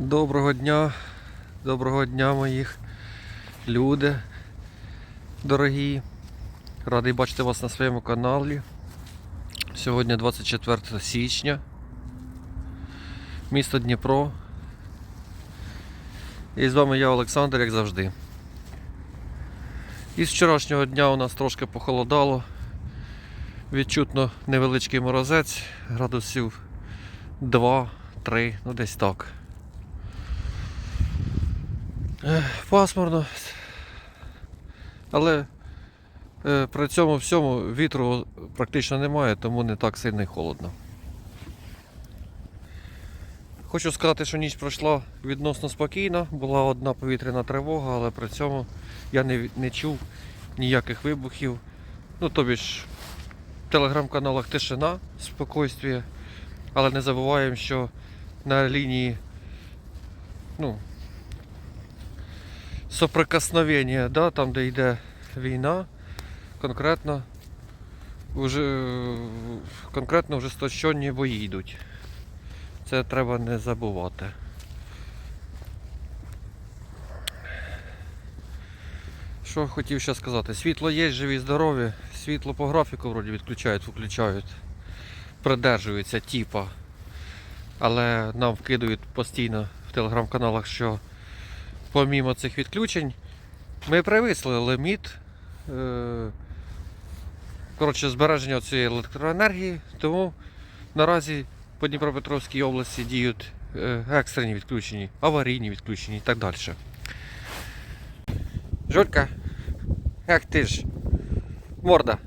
Доброго дня, доброго дня моїх люди дорогі. Радий бачити вас на своєму каналі. Сьогодні 24 січня. Місто Дніпро. І з вами я Олександр, як завжди. Із вчорашнього дня у нас трошки похолодало. Відчутно невеличкий морозець, градусів 2-3, ну десь так. Пасмурно. Але е, при цьому всьому вітру практично немає, тому не так сильно і холодно. Хочу сказати, що ніч пройшла відносно спокійно. Була одна повітряна тривога, але при цьому я не, не чув ніяких вибухів. Ну, тобі ж в телеграм-каналах тишина, спокойствие. Але не забуваємо, що на лінії ну, соприкосновення, да, там, де йде війна, конкретно вже, конкретно вже стощонні бої йдуть. Це треба не забувати. Що хотів ще сказати? Світло є, живі, здорові. Світло по графіку вроді відключають, виключають. Придержуються типа. Але нам вкидують постійно в телеграм-каналах, що помімо цих відключень, ми привисли ліміт е, коротше, збереження цієї електроенергії, тому наразі по Дніпропетровській області діють е, екстрені відключені, аварійні відключені і так далі. Жулька, як ти ж? Морда.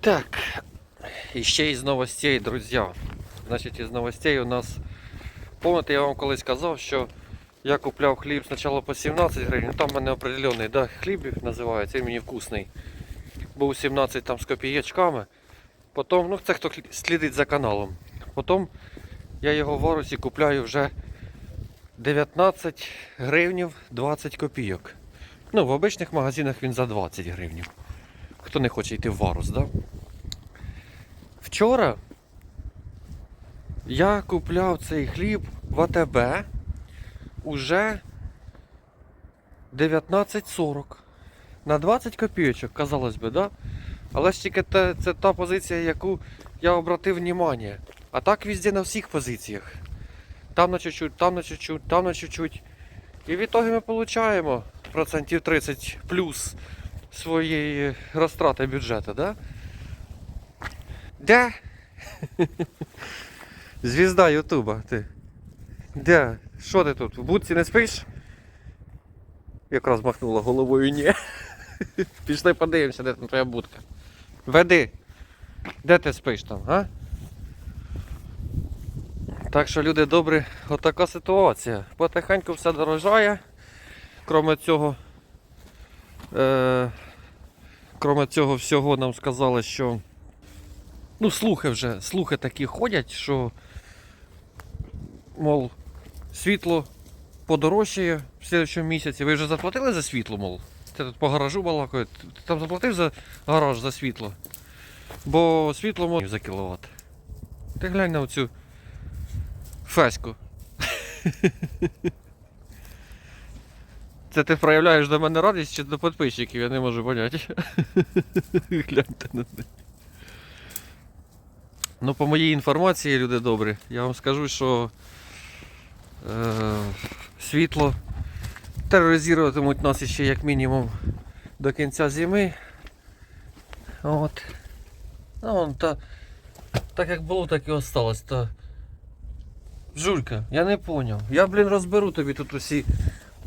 Так, і ще із новостей, друзі. Значить, із новостей у нас. Помните, я вам колись казав, що я купляв хліб спочатку по 17 гривень, ну, там в мене определений да, хліб називається, він мені вкусний. Був 17 там з копієчками. Потім, ну це хто слідить за каналом. Потім я його в Орусі купляю вже 19 гривнів 20 копійок. Ну, в обичних магазинах він за 20 гривнів. Хто не хоче йти в Варус, да? Вчора я купляв цей хліб в АТБ уже 19.40. На 20 копійочок, казалось би, да? Але ж тільки те, це та позиція, яку я обратив внимание. А так везде на всіх позиціях. Там на чуть-чуть, там на чуть-чуть, там на чуть-чуть. І в ітогі ми отримуємо процентів 30 плюс своєї розтрати бюджету, да? Де? Звізда Ютуба, ти. Де? Що ти тут? В будці не спиш? Якраз махнула головою ні. Пішли подивимося, де там твоя будка. Веди. Де ти спиш там, а? Так що, люди добрі, отака ситуація. Потихеньку все дорожає. Кроме цього, е, кроме цього всього нам сказали, що ну, слухи вже, слухи такі ходять, що мол, світло подорожчає в слідчому місяці. Ви вже заплатили за світло, мол? Це тут по гаражу балакають. Ти там заплатив за гараж за світло? Бо світло може за кіловат. Ти глянь на оцю феську. Це ти проявляєш до мене радість чи до підписчиків, я не можу поняти. Гляньте на це. Ну, по моїй інформації, люди добрі, я вам скажу, що світло тероризуватимуть нас ще як мінімум до кінця зими. От. Ну, вон, та, так як було, так і осталось. Та... Жулька, я не поняв. Я, блін, розберу тобі тут усі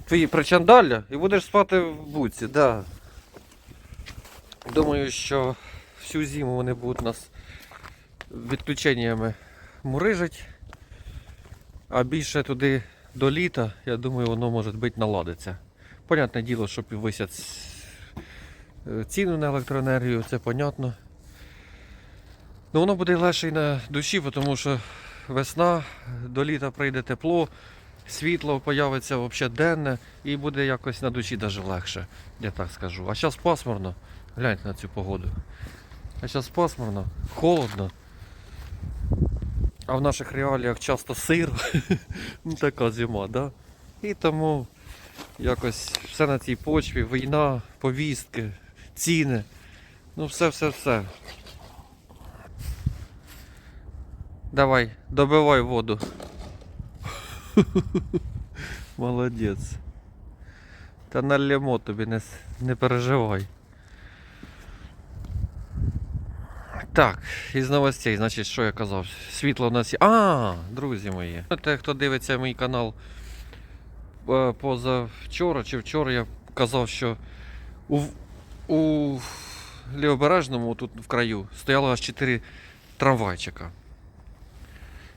твої причандалля і будеш спати в буці, да. Думаю, що всю зиму вони будуть нас відключеннями мурижить. А більше туди до літа, я думаю, воно може бути наладиться. Понятне діло, що підвисять е, ціну на електроенергію, це понятно. Ну воно буде легше і на душі, тому що весна, до літа прийде тепло, світло появиться взагалі денне і буде якось на душі навіть легше, я так скажу. А зараз пасмурно, гляньте на цю погоду. А зараз пасмурно, холодно. А в наших реаліях часто сиро. ну така зима, да? І тому якось все на цій почві, війна, повістки, ціни. Ну все, все, все. Давай, добивай воду. Молодець. Та налємо тобі, не, не переживай. Так, із новостей, значить, що я казав? Світло у нас є. А, друзі мої. Те, хто дивиться мій канал е, позавчора чи вчора, я казав, що у, у Лівобережному, тут в краю, стояло аж 4 трамвайчика.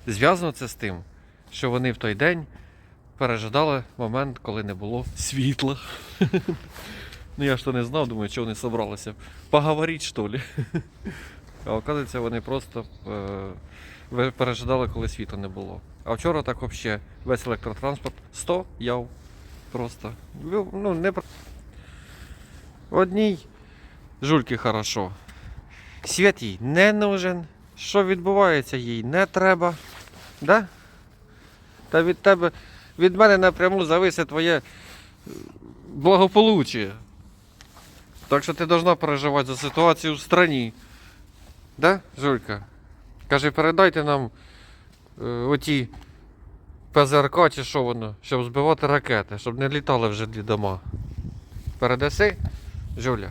Зв'язано це з тим, що вони в той день пережидали момент, коли не було світла. Ну я ж то не знав, думаю, що вони собралися. Поговорити, що ли. А оказується, вони просто е, пережидали, коли світла не було. А вчора так взагалі весь електротранспорт стояв. Просто. Ну, не... про- Одній жульки хорошо. Світ їй не нужен. Що відбувається, їй не треба. Да? Та від тебе, від мене напряму зависить твоє е, благополуччя. Так що ти должна переживати за ситуацію в страні. Да, Жулька? Каже, передайте нам е, оті ПЗРК чи що воно, щоб збивати ракети, щоб не літали вже дві дома. Передаси, Жуля?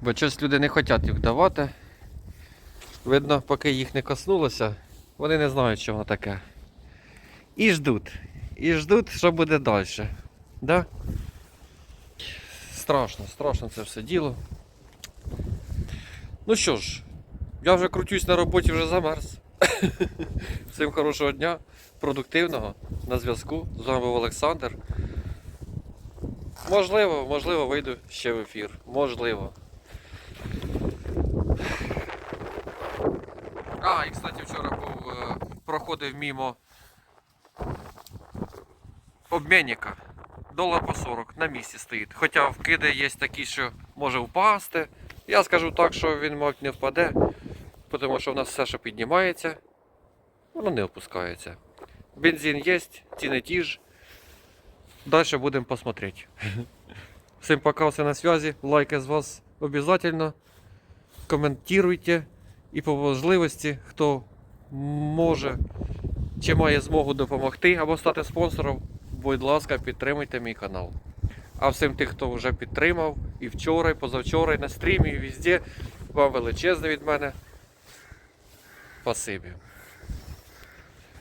Бо щось люди не хочуть їх давати. Видно, поки їх не коснулося, вони не знають, що воно таке. І ждуть. І ждуть, що буде далі. Да? Страшно, страшно це все діло. Ну що ж, я вже крутюсь на роботі, вже замерз. Всім хорошого дня, продуктивного, на зв'язку. З вами був Олександр. Можливо, можливо, вийду ще в ефір. Можливо. А, і кстати, вчора був, е, проходив мімо обмінника. Долар по 40 на місці стоїть. Хоча вкиди є такі, що може впасти. Я скажу так, що він, мабуть, не впаде, тому що в нас все, що піднімається, воно не опускається. Бензин є, ціни ті ж. Далі будемо посмотрети. Всім пока, все на связи. Лайки з вас обов'язково. Коментуйте. І по можливості, хто може чи має змогу допомогти або стати спонсором, будь ласка, підтримуйте мій канал. А всім тих, хто вже підтримав і вчора, і позавчора, і на стрімі, і везде, вам величезне від мене. Спасибі.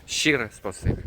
Щире спасибі.